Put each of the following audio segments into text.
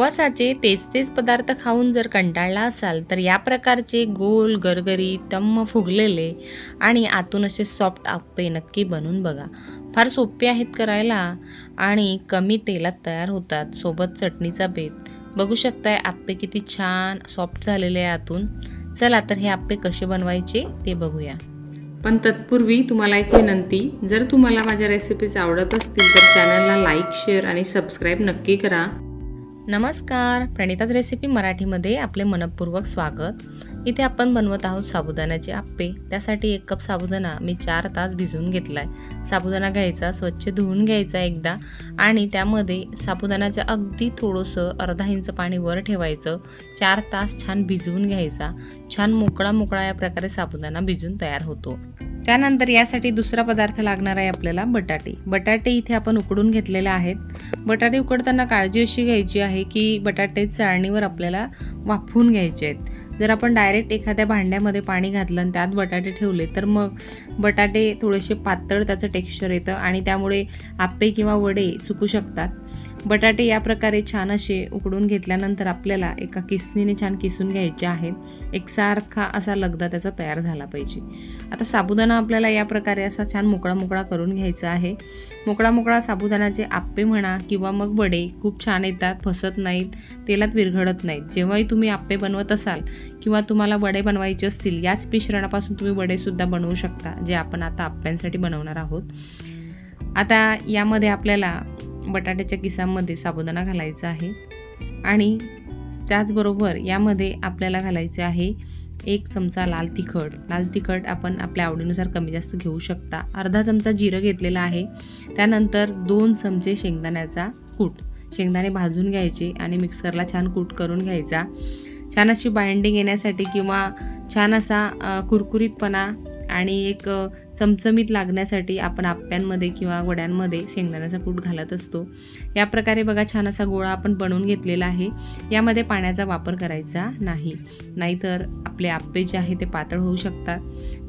उपवासाचे तेच तेच पदार्थ खाऊन जर कंटाळला असाल तर या प्रकारचे गोल गरगरी तम्म फुगलेले आणि आतून असे सॉफ्ट आप्पे नक्की बनवून बघा. फार सोपे आहेत करायला आणि कमी तेलात तयार होतात. सोबत चटणीचा बेत. बघू शकताय आप्पे किती छान सॉफ्ट झालेले आहे आतून. चला तर हे आप्पे कसे बनवायचे ते बघूया. पण तत्पूर्वी तुम्हाला एक विनंती. जर तुम्हाला माझ्या रेसिपीज आवडत असतील तर चॅनलला लाईक शेअर आणि सबस्क्राईब नक्की करा. नमस्कार. प्रणिताच रेसिपी मराठीमध्ये आपले मनपूर्वक स्वागत. इथे आपण बनवत आहोत साबुदाण्याचे आप्पे. त्यासाठी एक कप साबुदाणा मी चार तास भिजवून घेतला आहे साबुदाणा घ्यायचा स्वच्छ धुवून घ्यायचा एकदा आणि त्यामध्ये साबुदाण्याचं अगदी थोडंसं अर्धा इंच पाणी वर ठेवायचं. चार तास छान भिजवून घ्यायचा. छान मोकळा मोकळा या प्रकारे साबुदाणा भिजून तयार होतो. त्यानंतर यासाठी दुसरा पदार्थ लागणार आहे आपल्याला बटाटे. बटाटे इथे आपण उकडून घेतलेले आहेत. बटाटे उकडताना काळजी अशी घ्यायची आहे की बटाटे चाळणीवर आपल्याला वाफवून घ्यायचे आहेत. जर आपण डायरेक्ट एखाद्या भांड्यामध्ये पाणी घातलं आणि त्यात बटाटे ठेवले तर मग बटाटे थोडेसे पातळ त्याचं टेक्स्चर येतं आणि त्यामुळे आप्पे किंवा वडे चुकू शकतात. बटाटे या प्रकारे छान असे उकडून घेतल्यानंतर आपल्याला एका किसणीने छान किसून घ्यायचे आहेत. एकसारखा असा लगदा त्याचा तयार झाला पाहिजे. आता साबुदाणा आपल्याला या प्रकारे असा छान मोकळा मोकळा करून घ्यायचा आहे. मोकळा मोकळा साबुदाणाचे आप्पे म्हणा किंवा मग वडे खूप छान येतात फसत नाहीत तेलात विरघडत नाहीत. जेव्हाही तुम्ही आप्पे बनवत असाल किंवा तुम्हाला वडे बनवायचे असतील याच मिश्रणापासून तुम्ही वडेसुद्धा बनवू शकता जे आपण आता आप्प्यांसाठी बनवणार आहोत. आता यामध्ये आपल्याला बटाट्याच्या किसामध्ये साबुदाणा घालायचा आहे. आणि त्याचबरोबर यामध्ये आपल्याला घालायचे आहे एक चमचा लाल तिखट. लाल तिखट आपण आपल्या आवडीनुसार कमी जास्त घेऊ शकता. अर्धा चमचा जिरं घेतलेला आहे. त्यानंतर दोन चमचे शेंगदाण्याचा कूट. शेंगदाणे भाजून घ्यायचे आणि मिक्सरला छान कूट करून घ्यायचा. छान अशी बाइंडिंग येण्यासाठी किंवा छान असा कुरकुरीतपणा आणि एक चमचमीत लागण्यासाठी आपण आप्प्यांमध्ये किंवा वड्यांमध्ये शेंगदाण्याचा कूट घालत असतो. या प्रकारे बघा छान असा गोळा आपण बनवून घेतलेला आहे. यामध्ये पाण्याचा वापर करायचा नाही. नाहीतर आपले आप्पे जे आहे ते पातळ होऊ शकतात.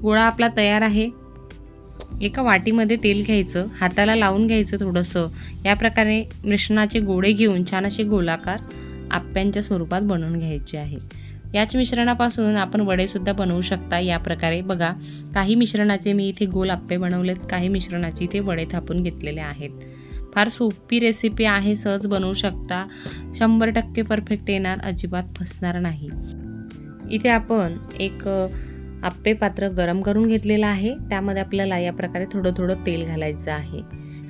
गोळा आपला तयार आहे. एका वाटीमध्ये तेल घ्यायचं हाताला लावून घ्यायचं थोडंसं. या प्रकारे मिश्रणाचे गोळे घेऊन छान असे गोलाकार आप्प्यांच्या स्वरूपात बनवून घ्यायचे आहे. याच मिश्रणापासून आपण वडेसुद्धा बनवू शकता या प्रकारे. बघा काही मिश्रणाचे मी इथे गोल आप्पे बनवलेत काही मिश्रणाचे इथे वडे थापून घेतलेले आहेत. फार सोपी रेसिपी आहे सहज बनवू शकता. शंभर टक्के परफेक्ट येणार अजिबात फसणार नाही. इथे आपण एक आप्पे पात्र गरम करून घेतलेलं आहे. त्यामध्ये आपल्याला या प्रकारे थोडं थोडं तेल घालायचं आहे.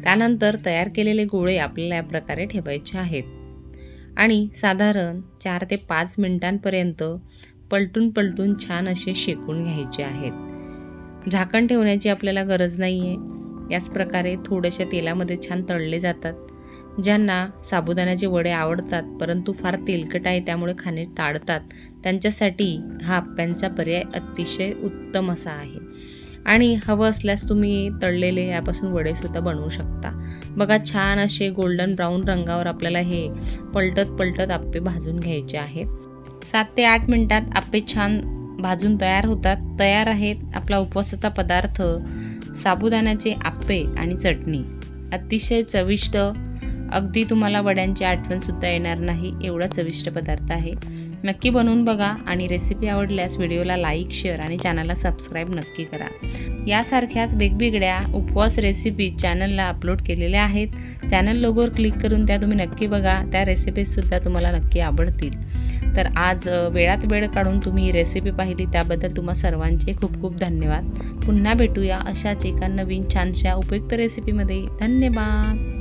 त्यानंतर तयार केलेले गोळे आपल्याला या प्रकारे ठेवायचे आहेत. आणि साधारण चार ते पाच मिनिटांपर्यंत पलटून पलटून छान असे शेकून घ्यायचे आहेत. झाकण ठेवण्याची आपल्याला गरज नाही आहे याच प्रकारे थोड्याशा तेलामध्ये छान तळले जातात. ज्यांना साबुदाण्याचे वडे आवडतात परंतु फार तेलकट आहे त्यामुळे खाणे टाळतात त्यांच्यासाठी हा आप्प्यांचा पर्याय अतिशय उत्तम असा आहे. आणि हवं असल्यास तुम्ही तळलेले यापासून वडेसुद्धा बनवू शकता. बघा छान असे गोल्डन ब्राऊन रंगावर आपल्याला हे पलटत पलटत आप्पे भाजून घ्यायचे आहेत. सात ते आठ मिनटात आप्पे छान भाजून तयार होतात. तयार आहेत आपला उपवासाचा पदार्थ साबुदाण्याचे आप्पे आणि चटणी. अतिशय चविष्ट अगदी तुम्हाला वड्यांची आठवणसुद्धा येणार नाही एवढा चविष्ट पदार्थ आहे. नक्की बनवून बघा आणि रेसिपी आवडल्यास व्हिडिओला लाईक शेअर आणि चॅनलला सबस्क्राईब नक्की करा. यासारख्याच वेगवेगळ्या उपवास रेसिपी चॅनलला अपलोड केलेल्या आहेत. चॅनल लोगोवर क्लिक करून त्या तुम्ही नक्की बघा. त्या रेसिपीजसुद्धा तुम्हाला नक्की आवडतील. तर आज वेळात वेळ काढून तुम्ही ही रेसिपी पाहिली. त्याबद्दल तुम्हा सर्वांचे खूप खूप धन्यवाद. पुन्हा भेटूया अशाच एका नवीन छानशा उपयुक्त रेसिपीमध्ये धन्यवाद!